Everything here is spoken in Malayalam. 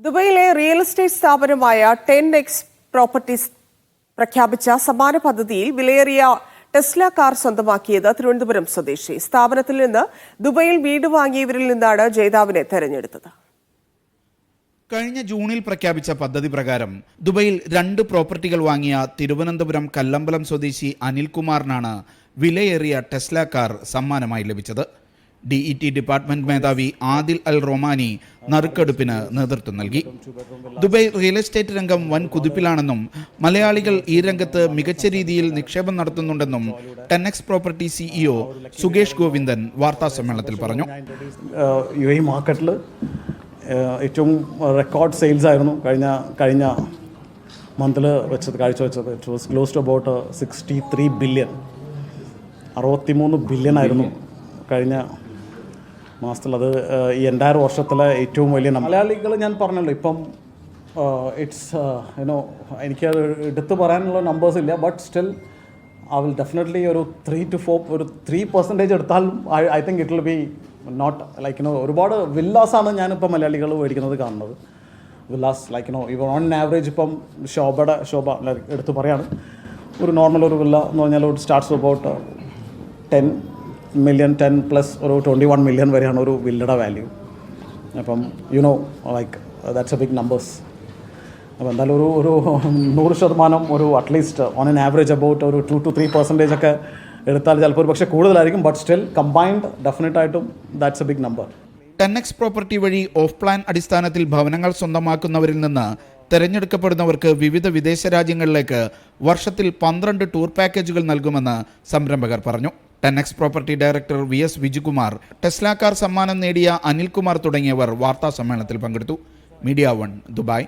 ദുബൈയിലെ റിയൽ എസ്റ്റേറ്റ് സ്ഥാപനമായ ടെൻ എക്സ് പ്രോപ്പർട്ടീസ് പ്രഖ്യാപിച്ച സമാന പദ്ധതിയിൽ വിലയേറിയ ടെസ്ല കാർ സ്വന്തമാക്കിയത് തിരുവനന്തപുരം സ്വദേശി. സ്ഥാപനത്തിൽ നിന്ന് ദുബൈയിൽ വീട് വാങ്ങിയവരിൽ നിന്നാണ് ജേതാവിനെ തെരഞ്ഞെടുത്തത്. കഴിഞ്ഞ ജൂണിൽ പ്രഖ്യാപിച്ച പദ്ധതി പ്രകാരം ദുബൈയിൽ രണ്ട് പ്രോപ്പർട്ടികൾ വാങ്ങിയ തിരുവനന്തപുരം കല്ലമ്പലം സ്വദേശി അനിൽകുമാറിനാണ് വിലയേറിയ ടെസ്ല കാർ സമ്മാനമായി ലഭിച്ചത്. ഡി ഇ ടി ഡിപ്പാർട്ട്മെന്റ് മേധാവി ആദിൽ അൽ റൊമാനി നറുക്കെടുപ്പിന് നേതൃത്വം നൽകി. ദുബൈ റിയൽ എസ്റ്റേറ്റ് രംഗം വൻ കുതിപ്പിലാണെന്നും മലയാളികൾ ഈ രംഗത്ത് മികച്ച രീതിയിൽ നിക്ഷേപം നടത്തുന്നുണ്ടെന്നും ten X property CEO Sukesh Govindan വാർത്താ സമ്മേളനത്തിൽ പറഞ്ഞു. യു എ മാർക്കറ്റിൽ ഏറ്റവും റെക്കോർഡ് സെയിൽസ് ആയിരുന്നു കഴിഞ്ഞ കഴിഞ്ഞ മന്തിൽ വെച്ചത് കാഴ്ചവെച്ചത് it was close to about sixty three billion അറുപത്തിമൂന്ന് ബില്യൺ ആയിരുന്നു കഴിഞ്ഞ മാസത്തിൽ അത് ഈ എന്റയർ വർഷത്തിലെ ഏറ്റവും വലിയ. മലയാളികൾ ഞാൻ പറഞ്ഞല്ലോ ഇപ്പം ഇറ്റ്സ് യുനോ എനിക്ക് അത് എടുത്തു പറയാനുള്ള നമ്പേഴ്സ് ഇല്ല but still I will definitely ഒരു ത്രീ ടു ഫോർ ഒരു ത്രീ പെർസെന്റേജ് എടുത്താലും I I think it will be not like you know ഒരുപാട് വില്ലാസാണ് ഞാനിപ്പോൾ മലയാളികൾ മേടിക്കുന്നത് കാണുന്നത്. വില്ലാസ് ലൈക്ക് യുനോ ഇവർ ഓൺ ആവറേജ് ഇപ്പം ശോഭയുടെ ശോഭ എടുത്തു പറയാണ്. ഒരു നോർമൽ ഒരു വില്ല എന്ന് പറഞ്ഞാൽ starts about ten million ten plus ഒരു ട്വന്റി വൺ മില്യൺ വരെയാണ് ഒരു വില്ലയുടെ വാല്യൂ അപ്പം you know like that's a big numbers അപ്പോൾ എന്തായാലും ഒരു ഒരു നൂറ് ശതമാനം ഒരു at least on an average about ഒരു ടു ടു ത്രീ പെർസെന്റേജ് ഒക്കെ എടുത്താൽ ചിലപ്പോൾ ഒരു പക്ഷേ കൂടുതലായിരിക്കും ബട്ട് സ്റ്റിൽ കമ്പൈൻഡ് ഡെഫിനറ്റ് ആയിട്ടും that's a big number ten X property വഴി ഓഫ് പ്ലാൻ അടിസ്ഥാനത്തിൽ ഭവനങ്ങൾ സ്വന്തമാക്കുന്നവരിൽ നിന്ന് തെരഞ്ഞെടുക്കപ്പെടുന്നവർക്ക് വിവിധ വിദേശ രാജ്യങ്ങളിലേക്ക് വർഷത്തിൽ പന്ത്രണ്ട് ടൂർ പാക്കേജുകൾ നൽകുമെന്ന് സംരംഭകർ പറഞ്ഞു. Ten X property director V S Vijukumar Tesla car സമ്മാനം നേടിയ അനിൽകുമാർ തുടങ്ങിയവർ വാർത്താ സമ്മേളനത്തിൽ പങ്കെടുത്തു. Media one Dubai